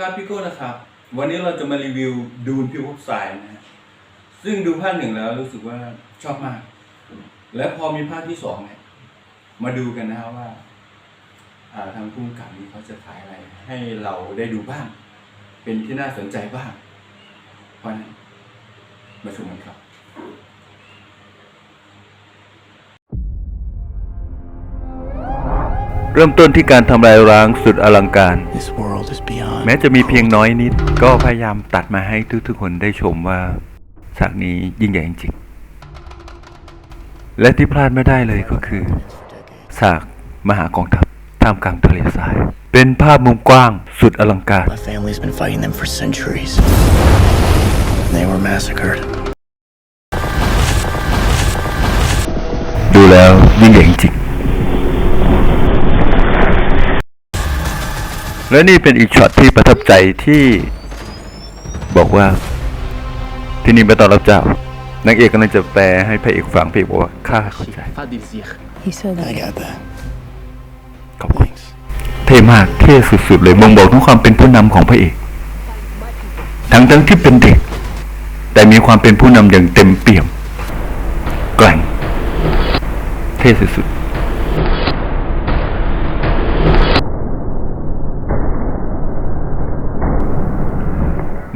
ครับพี่โก้นะครับ วันนี้เราจะมารีวิวดูนพิภพทรายนะฮะซึ่งดูภาคหนึ่งแล้วรู้สึกว่าชอบมาก และพอมีภาคที่สองเนี่ยมาดูกันนะครับว่าทางผู้กำกับนี้เขาจะถ่ายอะไร ให้เราได้ดูบ้าง เป็นที่น่าสนใจบ้างเพราะนั้นมาชมกันครับ เริ่มต้นที่การทำลายร้างสุดอลังการ This world is beyond. แม้จะมีเพียงน้อยนิด ก็พยายามตัดมาให้ทุกๆคนได้ชมว่าฉากนี้ยิ่งใหญ่จริงๆ และที่พลาดไม่ได้เลยก็คือฉากมหากองทัพท่ามกลางทะเลทราย เป็นภาพมุมกว้างสุดอลังการ My family's been fighting them for centuries. They were massacred. ดูแล้วยิ่งใหญ่จริง และนี่เป็นอีกช็อตที่ประทับใจที่บอกว่า ที่นี่ไม่ต้องรับเจ้านางเอกกำลังจะแปลให้พระเอกฟังพระเอกบอกว่าข้าเข้าใจ He said I got that. ขอบคุณเท่มากเท่สุดๆเลยบ่งบอกถึงความเป็นผู้นำของพระเอก ทั้งทั้งที่เป็นเด็ก แต่มีความเป็นผู้นำอย่างเต็มเปี่ยมแกร่งเท่สุดๆ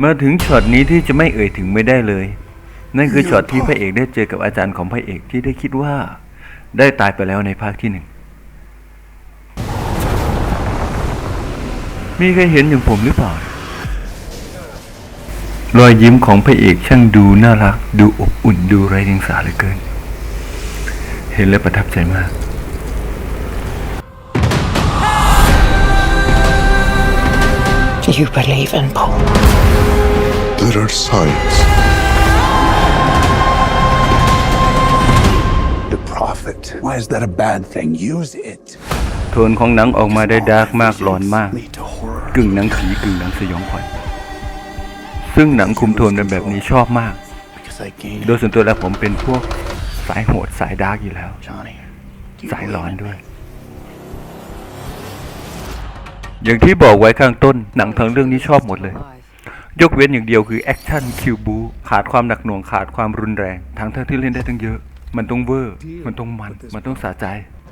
มาถึงช็อตนี้ที่จะไม่เอ่ยถึงไม่ได้เลย นั่นคือช็อตที่พระเอกได้เจอกับอาจารย์ของพระเอกที่ได้คิดว่า ได้ตายไปแล้วในภาคที่หนึ่งมีใครเห็นอย่างผมหรือเปล่ารอยยิ้มของพระเอกช่างดูน่ารัก ดูอบอุ่นดูไร้เดียงสาเหลือเกิน เห็นแล้วประทับใจมาก Do you believe in Paul? There are signs. The prophet. Why is that a bad thing? Use it. โทนของหนังออกมาได้ดาร์กมากร้อนมาก Lead to horror. กึ่งหนังผีกึ่งหนังสยองขวัญซึ่งหนังคุมโทนเป็นแบบนี้ชอบมาก Because I gained โดยส่วนตัวแล้วผมเป็นพวกสายโหดสายดาร์กอยู่แล้ว Johnny. do you สายร้อน believe in ด้วย อย่างที่บอกไว้ข้างต้นหนังทั้งเรื่องนี้ชอบหมดเลย ยกเว้นอย่างเดียวคือแอคชั่นคิวบูขาดความหนักหน่วงขาดความรุนแรง ทั้งทั้งที่เล่นได้ทั้งเยอะ มันต้องเวอร์ มันต้องมัน มันต้องสะใจ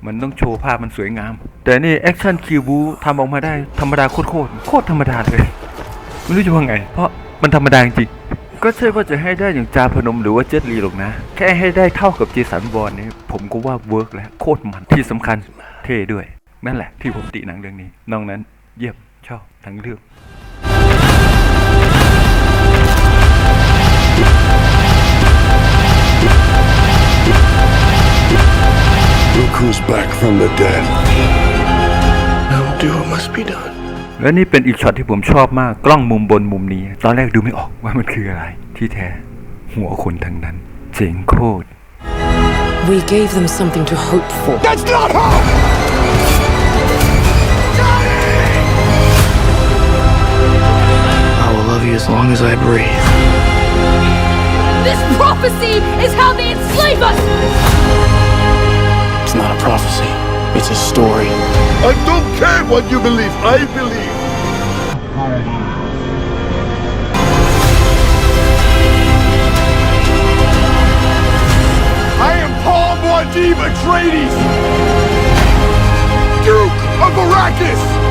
มันต้องโชว์ภาพมันสวยงาม แต่นี่แอคชั่นคิวบูทำออกมาได้ธรรมดาโคตรโคตรโคตรธรรมดาเลยไม่รู้จะว่าไง เพราะมันธรรมดาจริงก็ใช่ว่าจะให้ได้อย่างจาพนมหรือว่าเจ็ตลีหรอกนะ แค่ให้ได้เท่ากับเจสันบอลนี่ผมก็ว่าเวิร์กแล้ว โคตรมันที่สำคัญเท่ด้วย นั่นแหละที่ผมติหนังเรื่องนี้นอกนั้น เยี่ยมชอบทั้งเรื่อง Look who's back from the dead. I will do what must be done. และนี่เป็นอีกช็อตที่ผมชอบมากกล้องมุมบนมุมนี้ ตอนแรกดูไม่ออกว่ามันคืออะไร ที่แท้ หัวคนทั้งนั้น เจ๋งโคตร We gave them something to hope for. That's not hope! I will love you as long as I breathe. This prophecy is how they enslave us! It's not a prophecy. It's a story. I don't care what you believe. I believe. I am Paul Muad'Dib Atreides, Duke of Arrakis.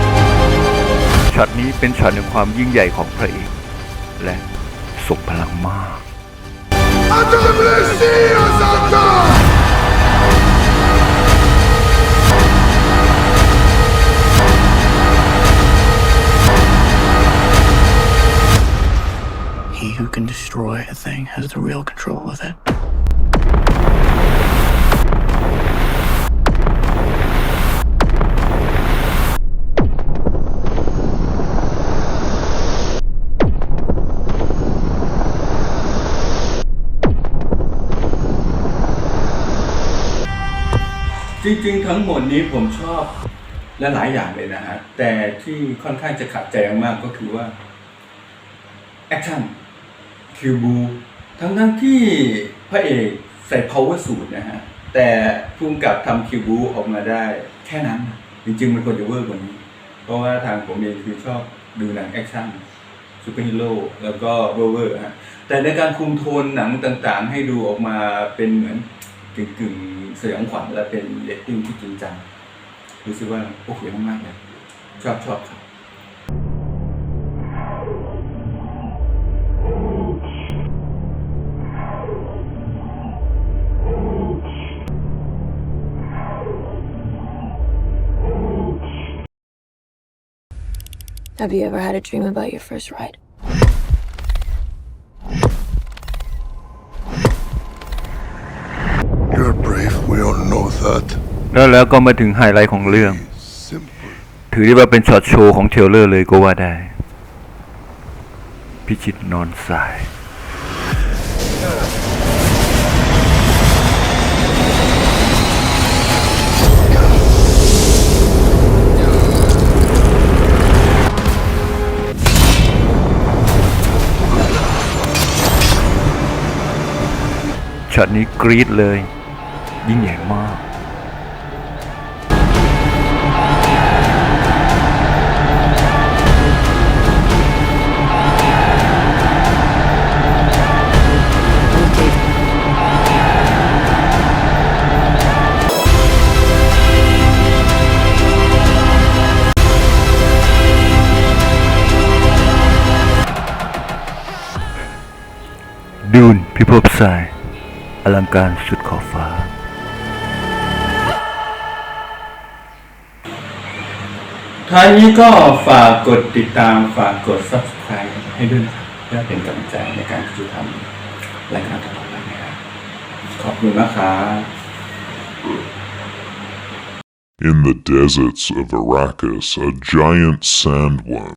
ช็อตนี้เป็นช็อตแห่งความยิ่งใหญ่ของพระเอก และทรงพลังมาก Adam Messias Ata! He who can destroy a thing has the real control of it. จริงๆ ทั้งหมดนี้ผมชอบและหลายอย่างเลยนะฮะ แต่ที่ค่อนข้างจะขัดใจมากก็คือว่าแอคชั่นคิวบูทั้งทั้งๆที่พระเอกใส่ power suit นะฮะ แต่พุ่งกับทำคิวบูออกมาได้แค่นั้น จริงๆ มันควรจะเวอร์กว่านี้ เพราะว่าทางผมเองคือชอบดูหนังแอคชั่นซูเปอร์ฮีโร่แล้วก็เวอร์เวอร์ฮะแต่ในการคุมโทนหนังต่างๆ ให้ดูออกมาเป็นเหมือนกึ่งกึ่งๆ สยองขวัญและเป็นเรตติ้งที่จริงจังรู้สึกว่าโอเคมากๆเลยชอบชอบครับ Have you ever had a dream about your first ride? แล้วแล้วก็มาถึงไฮไลท์ของเรื่อง Simple. ถือได้ว่าเป็นช็อตโชว์ของเทรลเลอร์เลยก็ว่าได้ พิชิตนอนสาย ช็อตนี้กรี๊ดเลย ยิ่งใหญ่มาก พิภพทรายอลังการสุดขอบฟ้า ท้ายนี้ก็ฝากกดติดตามฝากกด subscribe ให้ด้วยนะครับเพื่อเป็นกำลังใจในการที่จะทำรายการต่อไปนะครับขอบคุณนะครับ In the deserts of Arrakis, a giant sandworm